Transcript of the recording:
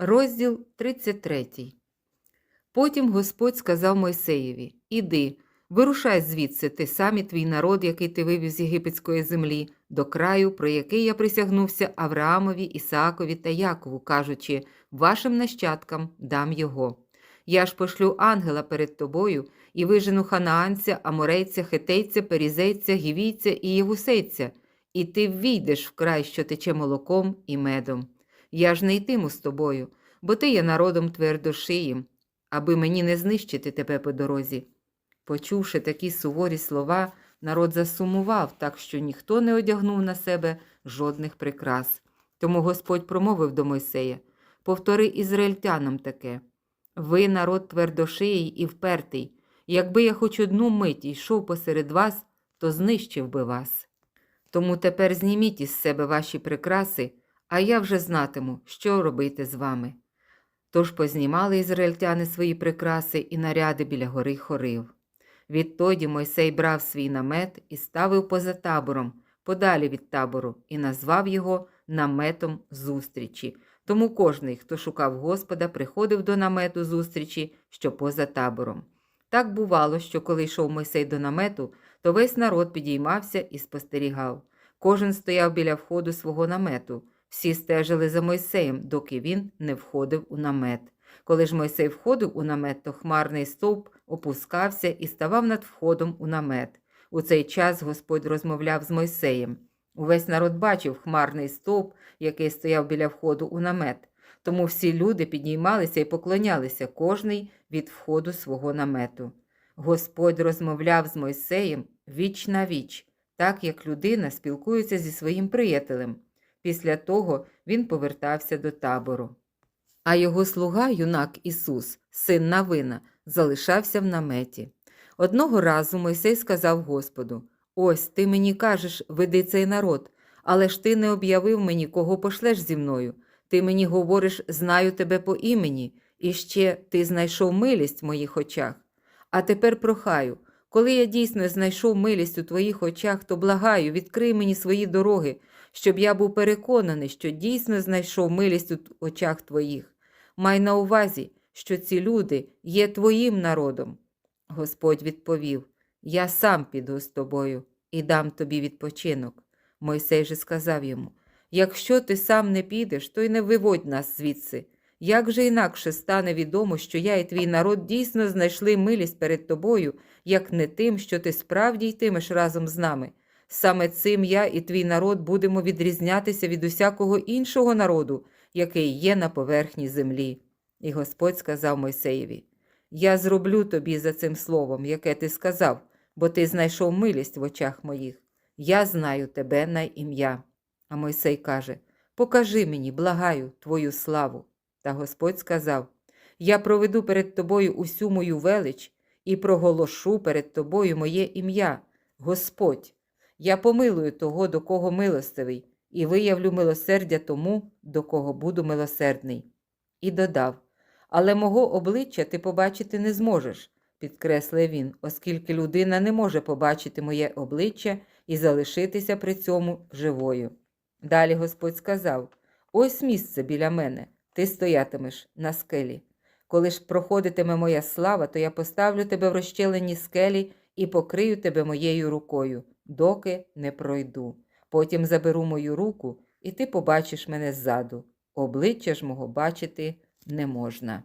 Розділ 33. Потім Господь сказав Мойсеєві: Іди, вирушай звідси ти сам і твій народ, який ти вивів з єгипетської землі, до краю, про який я присягнувся Авраамові, Ісаакові та Якову, кажучи: Вашим нащадкам дам його. Я ж пошлю ангела перед тобою і вижену ханаанця, аморейця, хетейця, перізейця, гівійця і євусейця, і ти ввійдеш в край, що тече молоком і медом. Я ж не йтиму з тобою, бо ти є народом твердошиїм, аби мені не знищити тебе по дорозі. Почувши такі суворі слова, народ засумував, так що ніхто не одягнув на себе жодних прикрас. Тому Господь промовив до Мойсея: Повтори ізраїльтянам таке. Ви народ твердошиїй і впертий. Якби я хоч одну мить йшов посеред вас, то знищив би вас. Тому тепер зніміть із себе ваші прикраси, а я вже знатиму, що робити з вами. Тож познімали ізраїльтяни свої прикраси і наряди біля гори Хорив. Відтоді Мойсей брав свій намет і ставив поза табором, подалі від табору, і назвав його наметом зустрічі. Тому кожний, хто шукав Господа, приходив до намету зустрічі, що поза табором. Так бувало, що коли йшов Мойсей до намету, то весь народ підіймався і спостерігав. Кожен стояв біля входу свого намету. Всі стежили за Мойсеєм, доки він не входив у намет. Коли ж Мойсей входив у намет, то хмарний стовп опускався і ставав над входом у намет. У цей час Господь розмовляв з Мойсеєм. Увесь народ бачив хмарний стовп, який стояв біля входу у намет. Тому всі люди підіймалися і поклонялися кожний від входу свого намету. Господь розмовляв з Мойсеєм віч на віч, так як людина спілкується зі своїм приятелем. Після того він повертався до табору. А його слуга, юнак Ісус, син Навина, залишався в наметі. Одного разу Мойсей сказав Господу: Ось ти мені кажеш, веди цей народ, але ж ти не об'явив мені, кого пошлеш зі мною. Ти мені говориш, знаю тебе по імені, і ще ти знайшов милість в моїх очах. А тепер прохаю, коли я дійсно знайшов милість у твоїх очах, то благаю, відкрий мені свої дороги, щоб я був переконаний, що дійсно знайшов милість у очах твоїх. Май на увазі, що ці люди є твоїм народом. Господь відповів: Я сам піду з тобою і дам тобі відпочинок. Мойсей же сказав йому: Якщо ти сам не підеш, то й не виводь нас звідси. Як же інакше стане відомо, що я і твій народ дійсно знайшли милість перед тобою, як не тим, що ти справді йтимеш разом з нами? Саме цим я і твій народ будемо відрізнятися від усякого іншого народу, який є на поверхні землі. І Господь сказав Мойсеєві: Я зроблю тобі за цим словом, яке ти сказав, бо ти знайшов милість в очах моїх. Я знаю тебе на ім'я. А Мойсей каже: Покажи мені, благаю, твою славу. Та Господь сказав: Я проведу перед тобою усю мою велич і проголошу перед тобою моє ім'я, Господь. Я помилую того, до кого милостивий, і виявлю милосердя тому, до кого буду милосердний. І додав: Але мого обличчя ти побачити не зможеш, підкреслив він, оскільки людина не може побачити моє обличчя і залишитися при цьому живою. Далі Господь сказав: Ось місце біля мене, ти стоятимеш на скелі. Коли ж проходитиме моя слава, то я поставлю тебе в розщелені скелі і покрию тебе моєю рукою, доки не пройду. Потім заберу мою руку, і ти побачиш мене ззаду. Обличчя ж мого бачити не можна.